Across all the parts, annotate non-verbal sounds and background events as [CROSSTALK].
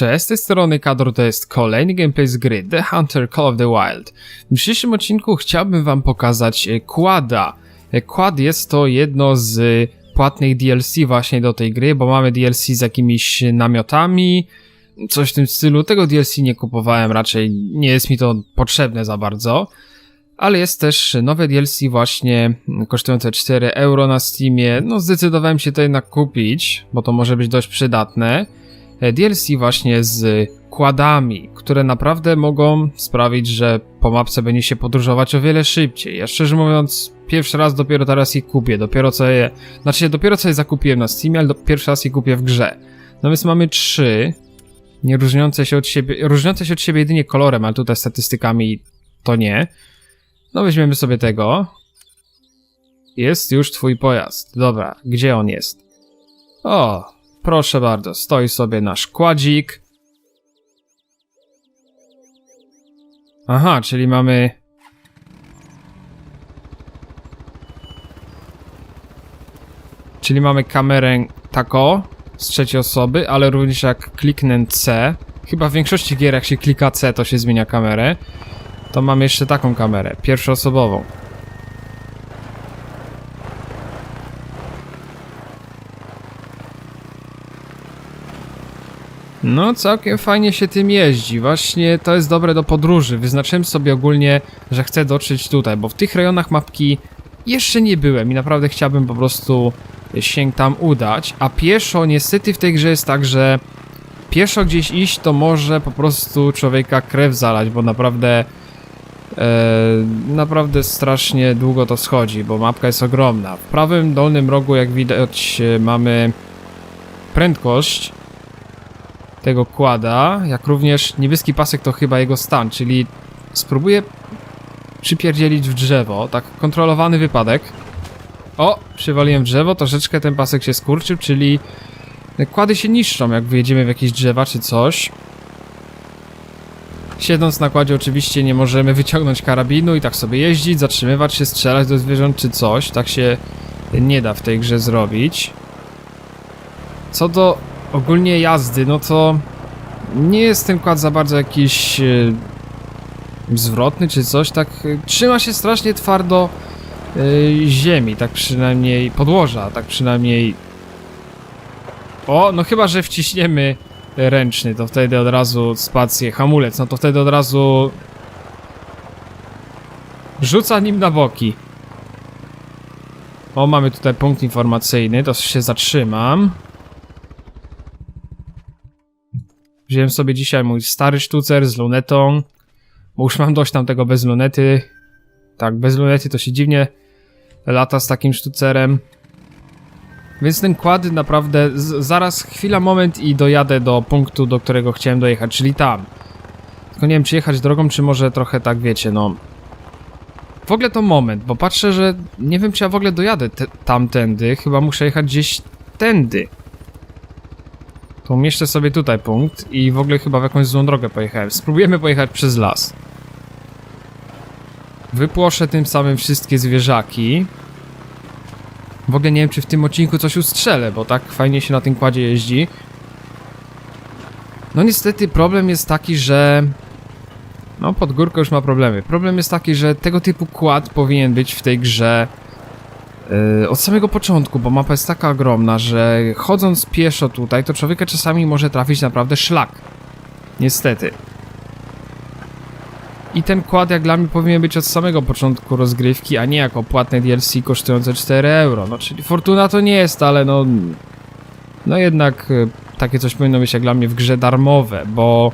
Cześć, z tej strony Kador, to jest kolejny gameplay z gry The Hunter Call of the Wild. W dzisiejszym odcinku chciałbym wam pokazać e, Quada. E, Quad jest to jedno z płatnych DLC właśnie do tej gry, bo mamy DLC z jakimiś namiotami, coś w tym stylu. Tego DLC nie kupowałem, raczej nie jest mi to potrzebne za bardzo. Ale jest też nowe DLC właśnie kosztujące 4 euro na Steamie. No zdecydowałem się to jednak kupić, bo to może być dość przydatne. E, DLC właśnie z kładami, które naprawdę mogą sprawić, że po mapce będzie się podróżować o wiele szybciej. Ja szczerze mówiąc, pierwszy raz dopiero teraz je kupię, dopiero co je, znaczy dopiero co je zakupiłem na Steamie, ale do, pierwszy raz je kupię w grze. No więc mamy trzy, nie różniące się od siebie, różniące się od siebie jedynie kolorem, ale tutaj statystykami to nie. No weźmiemy sobie tego. Jest już twój pojazd. Dobra, gdzie on jest? O, Proszę bardzo, stoi sobie nasz kładzik. Aha, czyli mamy... Czyli mamy kamerę tako z trzeciej osoby, ale również jak kliknę C, chyba w większości gier jak się klika C to się zmienia kamerę, to mamy jeszcze taką kamerę, pierwszoosobową. No, całkiem fajnie się tym jeździ. Właśnie to jest dobre do podróży. Wyznaczyłem sobie ogólnie, że chcę dotrzeć tutaj, bo w tych rejonach mapki jeszcze nie byłem i naprawdę chciałbym po prostu się tam udać. A pieszo niestety w tej grze jest tak, że pieszo gdzieś iść to może po prostu człowieka krew zalać, bo naprawdę e, naprawdę strasznie długo to schodzi, bo mapka jest ogromna. W prawym dolnym rogu jak widać e, mamy prędkość tego kłada, jak również niebieski pasek to chyba jego stan, czyli spróbuję przypierdzielić w drzewo, tak kontrolowany wypadek. O, przywaliłem w drzewo, troszeczkę ten pasek się skurczył, czyli kłady się niszczą, jak wyjedziemy w jakieś drzewa czy coś. Siedząc na kładzie oczywiście nie możemy wyciągnąć karabinu i tak sobie jeździć, zatrzymywać się, strzelać do zwierząt czy coś, tak się nie da w tej grze zrobić. Co do ogólnie jazdy, no to nie jest ten kład za bardzo jakiś e, zwrotny czy coś, tak e, trzyma się strasznie twardo e, ziemi, tak przynajmniej podłoża, tak przynajmniej o, no chyba, że wciśniemy ręczny, to wtedy od razu spację, hamulec, no to wtedy od razu rzuca nim na boki. O, mamy tutaj punkt informacyjny, to się zatrzymam. Wziąłem sobie dzisiaj mój stary sztucer z lunetą, bo już mam dość tam tego bez lunety. Tak, bez lunety to się dziwnie lata z takim sztucerem. Więc ten kład naprawdę zaraz chwila, moment i dojadę do punktu, do którego chciałem dojechać, czyli tam. Tylko nie wiem, czy jechać drogą, czy może trochę tak, wiecie, no... W ogóle to moment, bo patrzę, że nie wiem, czy ja w ogóle dojadę tamtędy. Chyba muszę jechać gdzieś tędy. To umieszczę sobie tutaj punkt i w ogóle chyba w jakąś złą drogę pojechałem. Spróbujemy pojechać przez las. Wypłoszę tym samym wszystkie zwierzaki. W ogóle nie wiem, czy w tym odcinku coś ustrzelę, bo tak fajnie się na tym kładzie jeździ. No niestety problem jest taki, że... No pod górką już ma problemy. Problem jest taki, że tego typu kład powinien być w tej grze od samego początku, bo mapa jest taka ogromna, że chodząc pieszo tutaj, to człowieka czasami może trafić naprawdę szlak. Niestety. I ten kład jak dla mnie powinien być od samego początku rozgrywki, a nie jako płatne DLC kosztujące 4 euro. No czyli Fortuna to nie jest, ale no... No jednak y, takie coś powinno być jak dla mnie w grze darmowe, bo...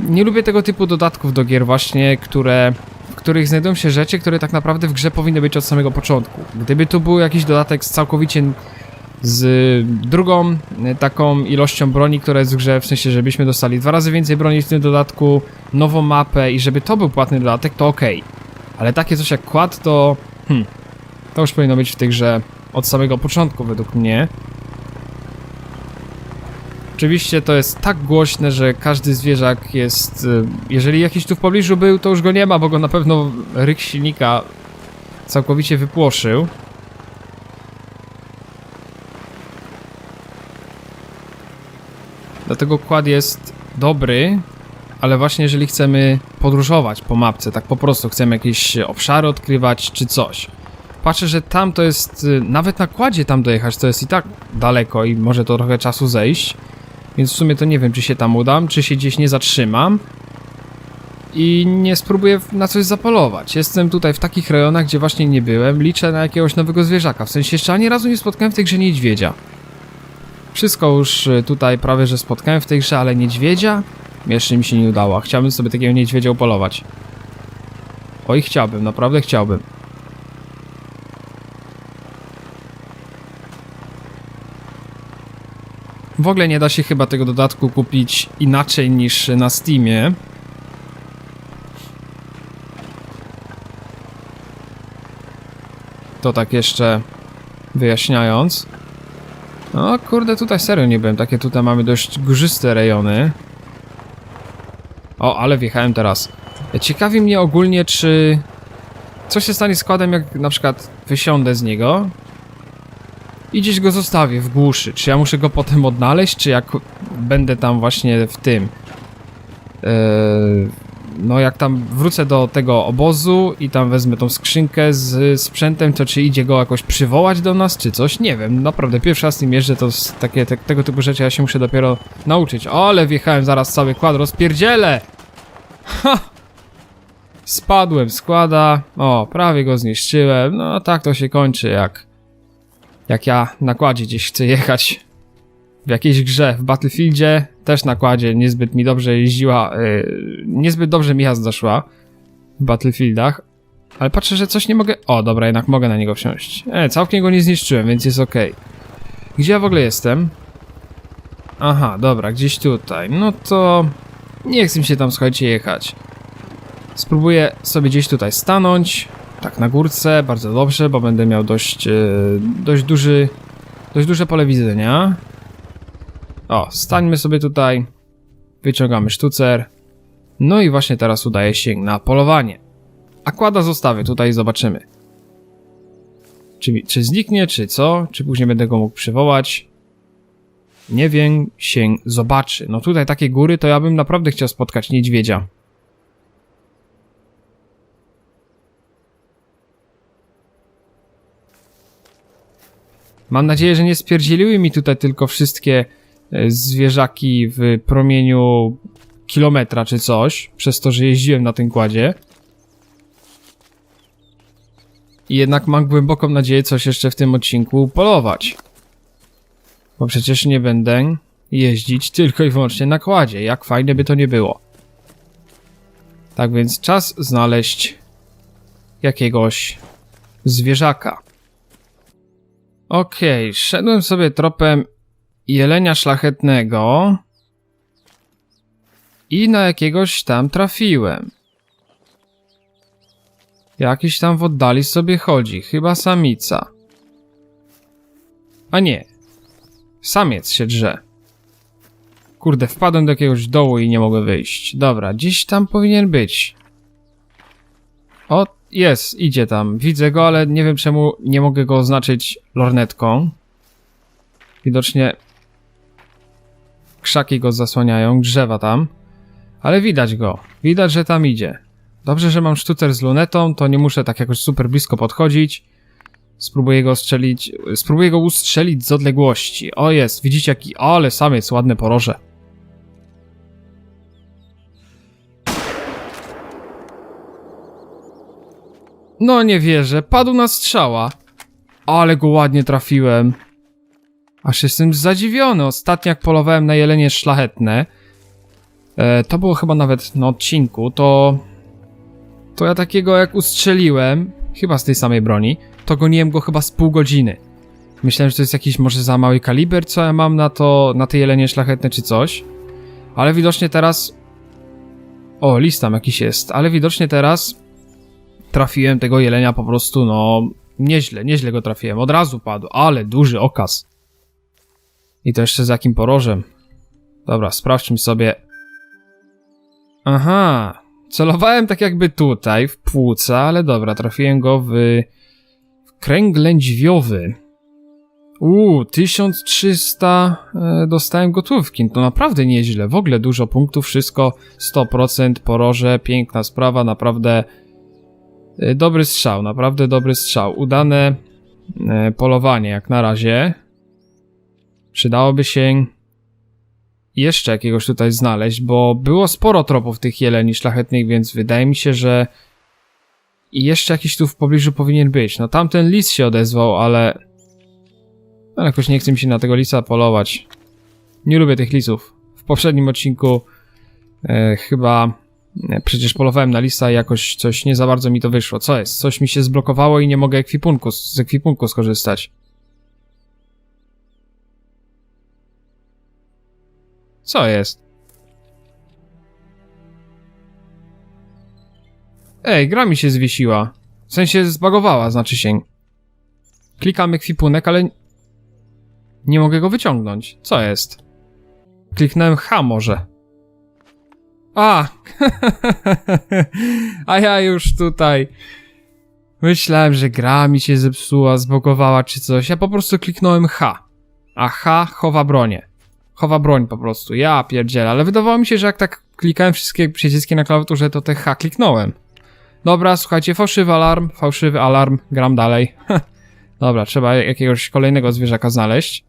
Nie lubię tego typu dodatków do gier właśnie, które których znajdują się rzeczy, które tak naprawdę w grze powinny być od samego początku. Gdyby tu był jakiś dodatek z całkowicie z drugą e, taką ilością broni, która jest w grze, w sensie żebyśmy dostali dwa razy więcej broni w tym dodatku, nową mapę i żeby to był płatny dodatek, to ok. Ale takie coś jak kład to... Hmm, to już powinno być w tej grze od samego początku według mnie. Oczywiście to jest tak głośne, że każdy zwierzak jest... Y, jeżeli jakiś tu w pobliżu był, to już go nie ma, bo go na pewno ryk silnika całkowicie wypłoszył. Dlatego kład jest dobry, ale właśnie jeżeli chcemy podróżować po mapce, tak po prostu chcemy jakieś obszary odkrywać czy coś. Patrzę, że tam to jest, y, nawet na kładzie tam dojechać, to jest i tak daleko i może to trochę czasu zejść. Więc w sumie to nie wiem, czy się tam udam, czy się gdzieś nie zatrzymam i nie spróbuję na coś zapolować. Jestem tutaj w takich rejonach, gdzie właśnie nie byłem. Liczę na jakiegoś nowego zwierzaka. W sensie jeszcze ani razu nie spotkałem w tej grze niedźwiedzia. Wszystko już y, tutaj prawie, że spotkałem w tej grze, ale niedźwiedzia? Jeszcze mi się nie udało. Chciałbym sobie takiego niedźwiedzia upolować. Oj, chciałbym, naprawdę chciałbym. W ogóle nie da się chyba tego dodatku kupić inaczej niż na Steamie. To tak jeszcze wyjaśniając. No kurde, tutaj serio nie byłem. Takie tutaj mamy dość górzyste rejony. O, ale wjechałem teraz. Ciekawi mnie ogólnie, czy... Co się stanie z składem, jak na przykład wysiądę z niego i gdzieś go zostawię w głuszy. Czy ja muszę go potem odnaleźć, czy jak będę tam właśnie w tym... Yy, no jak tam wrócę do tego obozu i tam wezmę tą skrzynkę z sprzętem, to czy idzie go jakoś przywołać do nas, czy coś? Nie wiem, naprawdę pierwszy raz z nim jeżdżę, to takie, te, tego typu rzeczy ja się muszę dopiero nauczyć. O, ale wjechałem zaraz cały kład, rozpierdzielę! Ha! Spadłem, składa. O, prawie go zniszczyłem. No tak to się kończy, jak... Jak ja na kładzie gdzieś chcę jechać. W jakiejś grze, w Battlefieldzie też na kładzie niezbyt mi dobrze jeździła, yy, niezbyt dobrze mi jazda szła w Battlefieldach, ale patrzę, że coś nie mogę... O, dobra, jednak mogę na niego wsiąść. E, całkiem go nie zniszczyłem, więc jest ok. Gdzie ja w ogóle jestem? Aha, dobra, gdzieś tutaj. No to... Nie chcę mi się tam, słuchajcie, jechać. Spróbuję sobie gdzieś tutaj stanąć. Tak, na górce, bardzo dobrze, bo będę miał dość, yy, dość duży... Dość duże pole widzenia. O, stańmy sobie tutaj. Wyciągamy sztucer. No i właśnie teraz udaje się na polowanie. Akłada zostawię tutaj i zobaczymy. Czy, czy zniknie, czy co? Czy później będę go mógł przywołać? Nie wiem, się zobaczy. No tutaj takie góry, to ja bym naprawdę chciał spotkać niedźwiedzia. Mam nadzieję, że nie spierdzieliły mi tutaj tylko wszystkie e, zwierzaki w promieniu kilometra czy coś, przez to, że jeździłem na tym kładzie. I jednak mam głęboką nadzieję coś jeszcze w tym odcinku polować. Bo przecież nie będę jeździć tylko i wyłącznie na kładzie, jak fajne by to nie było. Tak więc czas znaleźć jakiegoś zwierzaka. Okej, szedłem sobie tropem jelenia szlachetnego i na jakiegoś tam trafiłem. Jakiś tam w oddali sobie chodzi, chyba samica. A nie, samiec się drze. Kurde, wpadłem do jakiegoś dołu i nie mogę wyjść. Dobra, gdzieś tam powinien być. O, jest, idzie tam. Widzę go, ale nie wiem czemu nie mogę go oznaczyć lornetką. Widocznie krzaki go zasłaniają, drzewa tam. Ale widać go. Widać, że tam idzie. Dobrze, że mam sztucer z lunetą, to nie muszę tak jakoś super blisko podchodzić. Spróbuję go strzelić. Spróbuję go ustrzelić z odległości. O jest, widzicie jaki. Ale samiec, ładne poroże. No nie wierzę, padł na strzała. Ale go ładnie trafiłem. Aż jestem zadziwiony. Ostatnio jak polowałem na jelenie szlachetne, e, to było chyba nawet na odcinku, to... To ja takiego jak ustrzeliłem, chyba z tej samej broni, to goniłem go chyba z pół godziny. Myślałem, że to jest jakiś może za mały kaliber, co ja mam na to, na te jelenie szlachetne czy coś. Ale widocznie teraz... O, list tam jakiś jest, ale widocznie teraz trafiłem tego jelenia po prostu, no, nieźle, nieźle go trafiłem. Od razu padł, ale duży okaz. I to jeszcze z jakim porożem. Dobra, sprawdźmy sobie. Aha, celowałem tak jakby tutaj, w płuca, ale dobra, trafiłem go w, w kręg lędźwiowy. Uuu, 1300 e, dostałem gotówki. To naprawdę nieźle. W ogóle dużo punktów, wszystko 100% poroże, piękna sprawa, naprawdę dobry strzał, naprawdę dobry strzał. Udane e, polowanie jak na razie. Przydałoby się jeszcze jakiegoś tutaj znaleźć, bo było sporo tropów tych jeleni szlachetnych, więc wydaje mi się, że jeszcze jakiś tu w pobliżu powinien być. No tamten lis się odezwał, ale... Ale jakoś nie chce mi się na tego lisa polować. Nie lubię tych lisów. W poprzednim odcinku e, chyba e, przecież polowałem na lisa i jakoś coś nie za bardzo mi to wyszło. Co jest? Coś mi się zblokowało i nie mogę ekwipunku, z ekwipunku skorzystać. Co jest? Ej, gra mi się zwiesiła. W sensie zbagowała, znaczy się. Klikam ekwipunek, ale nie mogę go wyciągnąć. Co jest? Kliknąłem H może. A! [LAUGHS] A ja już tutaj. Myślałem, że gra mi się zepsuła, zbogowała czy coś. Ja po prostu kliknąłem H. A H chowa bronię. Chowa broń po prostu. Ja pierdzielę, ale wydawało mi się, że jak tak klikałem wszystkie przyciski na klawiaturze, to te H kliknąłem. Dobra, słuchajcie, fałszywy alarm, fałszywy alarm, gram dalej. [LAUGHS] Dobra, trzeba jakiegoś kolejnego zwierzaka znaleźć.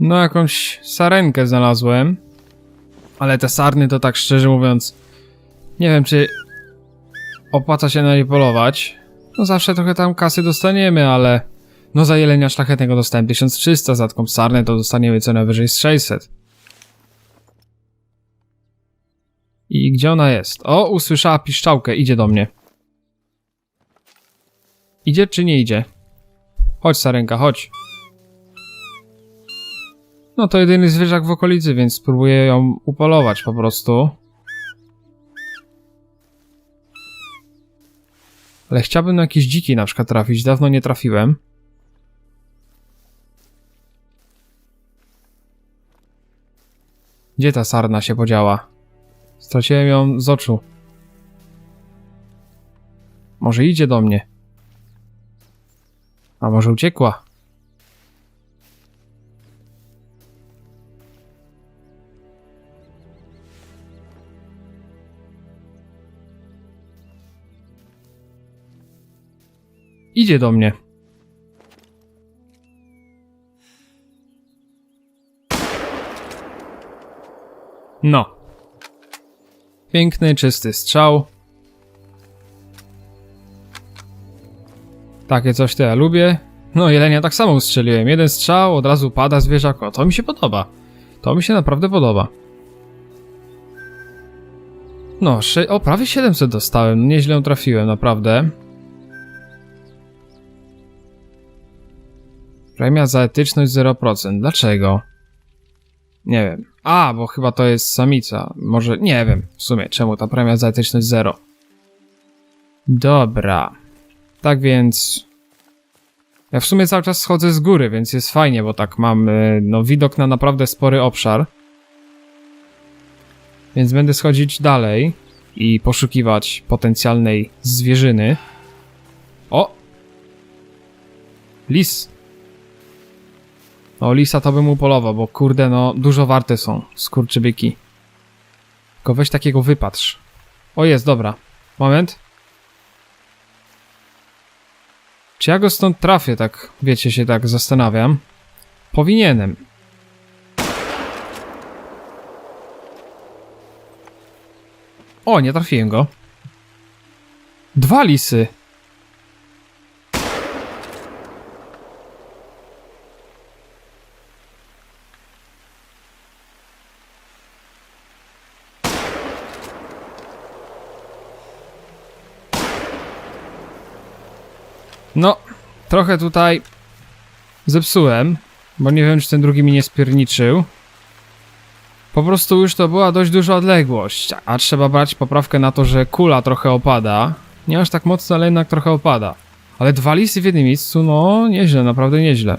No, jakąś sarenkę znalazłem. Ale te sarny to tak szczerze mówiąc... Nie wiem, czy... Opłaca się na nie polować. No zawsze trochę tam kasy dostaniemy, ale... No za jelenia szlachetnego dostałem 1300, za taką sarnę to dostaniemy co najwyżej z 600. I gdzie ona jest? O, usłyszała piszczałkę, idzie do mnie. Idzie czy nie idzie? Chodź, Sarenka, chodź. No to jedyny zwierzak w okolicy, więc spróbuję ją upolować po prostu. Ale chciałbym na jakieś dziki na przykład trafić, dawno nie trafiłem. Gdzie ta sarna się podziała? Straciłem ją z oczu. Może idzie do mnie. A może uciekła? Idzie do mnie. No. Piękny, czysty strzał. Takie coś to ja lubię. No, jelenia tak samo ustrzeliłem. Jeden strzał, od razu pada zwierzak. O, to mi się podoba. To mi się naprawdę podoba. No, o, prawie 700 dostałem. Nieźle trafiłem, naprawdę. Premia za etyczność 0%. Dlaczego? Nie wiem. A, bo chyba to jest samica. Może, nie wiem w sumie, czemu ta premia za etyczność 0. Dobra. Tak więc... Ja w sumie cały czas schodzę z góry, więc jest fajnie, bo tak mam y, no, widok na naprawdę spory obszar. Więc będę schodzić dalej i poszukiwać potencjalnej zwierzyny. O! Lis. No lisa to bym upolował, bo kurde no dużo warte są skurczybyki. Tylko weź takiego wypatrz. O jest, dobra. Moment. Czy ja go stąd trafię, tak wiecie, się tak zastanawiam. Powinienem. O, nie trafiłem go. Dwa lisy. No, trochę tutaj zepsułem, bo nie wiem, czy ten drugi mi nie spierniczył. Po prostu już to była dość duża odległość, a trzeba brać poprawkę na to, że kula trochę opada. Nie aż tak mocno, ale jednak trochę opada. Ale dwa lisy w jednym miejscu, no nieźle, naprawdę nieźle.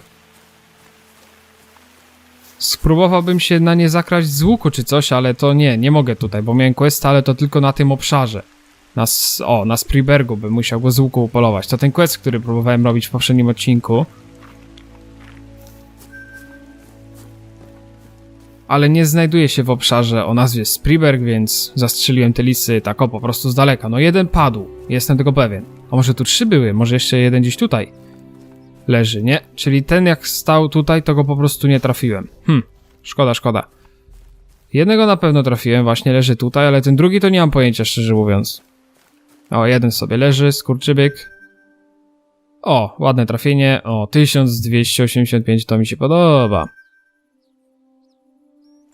Spróbowałbym się na nie zakraść z łuku czy coś, ale to nie, nie mogę tutaj, bo miałem quest, ale to tylko na tym obszarze na, o, na Spribergu bym musiał go z łuku upolować. To ten quest, który próbowałem robić w poprzednim odcinku. Ale nie znajduje się w obszarze o nazwie Spriberg, więc zastrzeliłem te lisy tak o, po prostu z daleka. No jeden padł, jestem tego pewien. A może tu trzy były, może jeszcze jeden gdzieś tutaj leży, nie? Czyli ten jak stał tutaj, to go po prostu nie trafiłem. Hm, szkoda, szkoda. Jednego na pewno trafiłem, właśnie leży tutaj, ale ten drugi to nie mam pojęcia, szczerze mówiąc. O, jeden sobie leży, skurczybyk. O, ładne trafienie. O, 1285 to mi się podoba.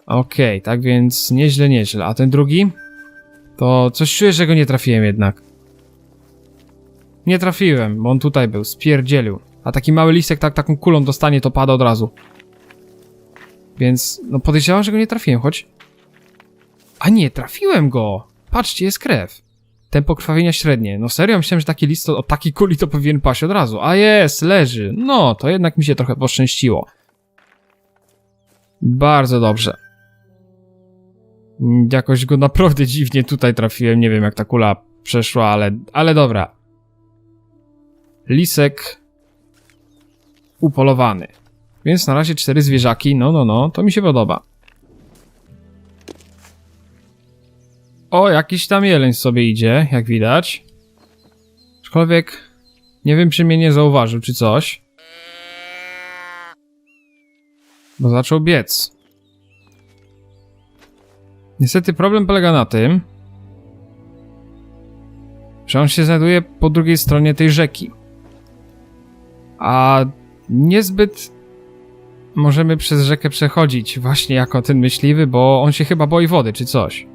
Okej, tak więc nieźle, nieźle. A ten drugi? To coś czuję, że go nie trafiłem jednak. Nie trafiłem, bo on tutaj był, spierdzielił. A taki mały listek tak taką kulą dostanie, to pada od razu. Więc, no podejrzewam, że go nie trafiłem, choć... A nie, trafiłem go! Patrzcie, jest krew. Tempo krwawienia średnie. No serio, myślałem, że taki list to, o takiej kuli to powinien paść od razu. A jest, leży. No, to jednak mi się trochę poszczęściło. Bardzo dobrze. Jakoś go naprawdę dziwnie tutaj trafiłem. Nie wiem, jak ta kula przeszła, ale, ale dobra. Lisek upolowany. Więc na razie cztery zwierzaki. No, no, no, to mi się podoba. O, jakiś tam jeleń sobie idzie, jak widać. Aczkolwiek nie wiem, czy mnie nie zauważył, czy coś. Bo zaczął biec. Niestety problem polega na tym, że on się znajduje po drugiej stronie tej rzeki. A niezbyt możemy przez rzekę przechodzić właśnie jako ten myśliwy, bo on się chyba boi wody, czy coś.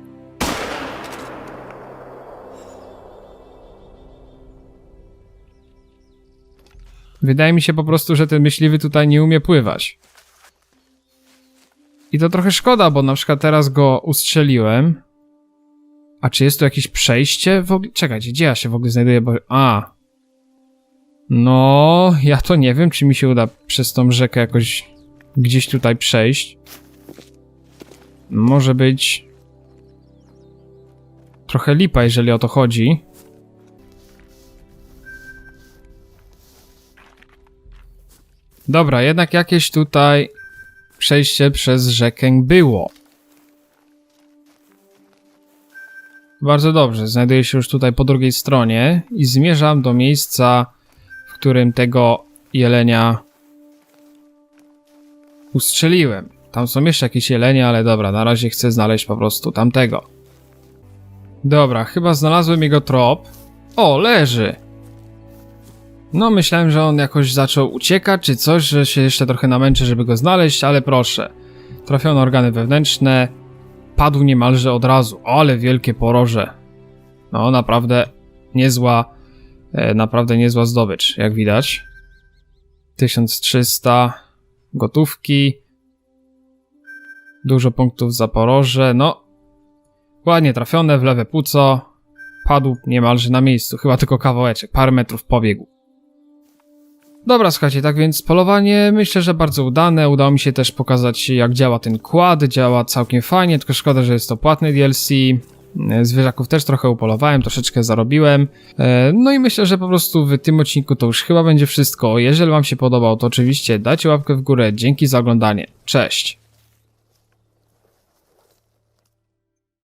Wydaje mi się po prostu, że ten myśliwy tutaj nie umie pływać. I to trochę szkoda, bo na przykład teraz go ustrzeliłem. A czy jest tu jakieś przejście w ogóle? Czekajcie, gdzie ja się w ogóle znajduję? Bo... A. No, ja to nie wiem, czy mi się uda przez tą rzekę jakoś gdzieś tutaj przejść. Może być trochę lipa, jeżeli o to chodzi. Dobra, jednak jakieś tutaj przejście przez rzekę było. Bardzo dobrze, znajduję się już tutaj po drugiej stronie i zmierzam do miejsca, w którym tego jelenia ustrzeliłem. Tam są jeszcze jakieś jelenie, ale dobra, na razie chcę znaleźć po prostu tamtego. Dobra, chyba znalazłem jego trop. O, leży! No, myślałem, że on jakoś zaczął uciekać, czy coś, że się jeszcze trochę namęczę, żeby go znaleźć, ale proszę. Trafiono organy wewnętrzne. Padł niemalże od razu. Ale wielkie poroże. No, naprawdę niezła, e, naprawdę niezła zdobycz, jak widać. 1300 gotówki. Dużo punktów za poroże. No, ładnie trafione w lewe płuco. Padł niemalże na miejscu, chyba tylko kawałeczek, parę metrów pobiegł. Dobra, słuchajcie, tak więc polowanie myślę, że bardzo udane. Udało mi się też pokazać, jak działa ten kład. Działa całkiem fajnie, tylko szkoda, że jest to płatny DLC. E, Zwierzaków też trochę upolowałem, troszeczkę zarobiłem. E, No i myślę, że po prostu w tym odcinku to już chyba będzie wszystko. Jeżeli Wam się podobał, to oczywiście dajcie łapkę w górę. Dzięki za oglądanie. Cześć!